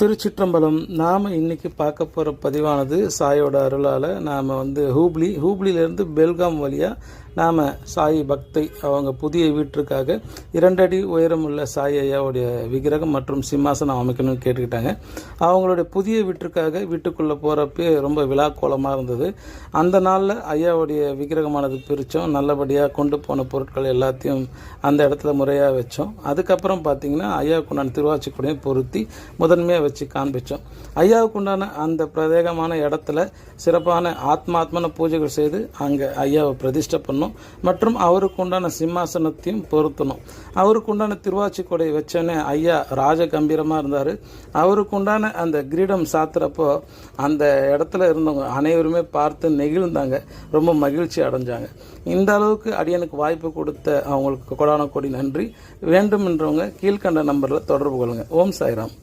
திருச்சிற்றம்பலம் நாம் இன்றைக்கி பார்க்க போகிற பதிவானது சாயோட அருளால் நாம் வந்து ஹூப்ளி ஹூப்ளிலேருந்து பெல்காம் வழியாக நாம் சாய் பக்தை அவங்க புதிய வீட்டிற்காக இரண்டடி உயரமுள்ள சாய் ஐயாவுடைய விக்கிரகம் மற்றும் சிம்மாசனம் அமைக்கணும்னு கேட்டுக்கிட்டாங்க. அவங்களுடைய புதிய வீட்டிற்காக வீட்டுக்குள்ளே போகிறப்பே ரொம்ப விழாக்கோலமாக இருந்தது. அந்த நாளில் ஐயாவுடைய விக்கிரகமானது பிரித்தோம் நல்லபடியாக கொண்டு போன பொருட்கள் எல்லாத்தையும் அந்த இடத்துல முறையாக வச்சோம். அதுக்கப்புறம் பார்த்தீங்கன்னா ஐயாவுக்கு உண்டான திருவாச்சிக்குடையும் பொருத்தி முதன்மையாக வச்சு காண்பிச்சோம். ஐயாவுக்கு உண்டான அந்த பிரதேகமான இடத்துல சிறப்பான ஆத்மாத்மான பூஜைகள் செய்து அங்கே ஐயாவை பிரதிஷ்டை பண்ணோம். மற்றும் அவருக்கு உண்டான சிம்மாசனத்தையும் பொருத்தணும். அவருக்கு உண்டான திருவாச்சி கொடை வச்சோன்னே ஐயா ராஜ கம்பீரமாக இருந்தார். அவருக்கு உண்டான அந்த கிரீடம் சாத்துறப்போ அந்த இடத்துல இருந்தவங்க அனைவருமே பார்த்து நெகிழ்ந்தாங்க. ரொம்ப மகிழ்ச்சி அடைஞ்சாங்க. இந்த அளவுக்கு அடியனுக்கு வாய்ப்பு கொடுத்த அவங்களுக்கு கொடான கொடி நன்றி. வேண்டுமென்றவங்க கீழ்கண்ட நம்பரில் தொடர்பு கொள்ளுங்கள் ஓம் சாய்ராம்.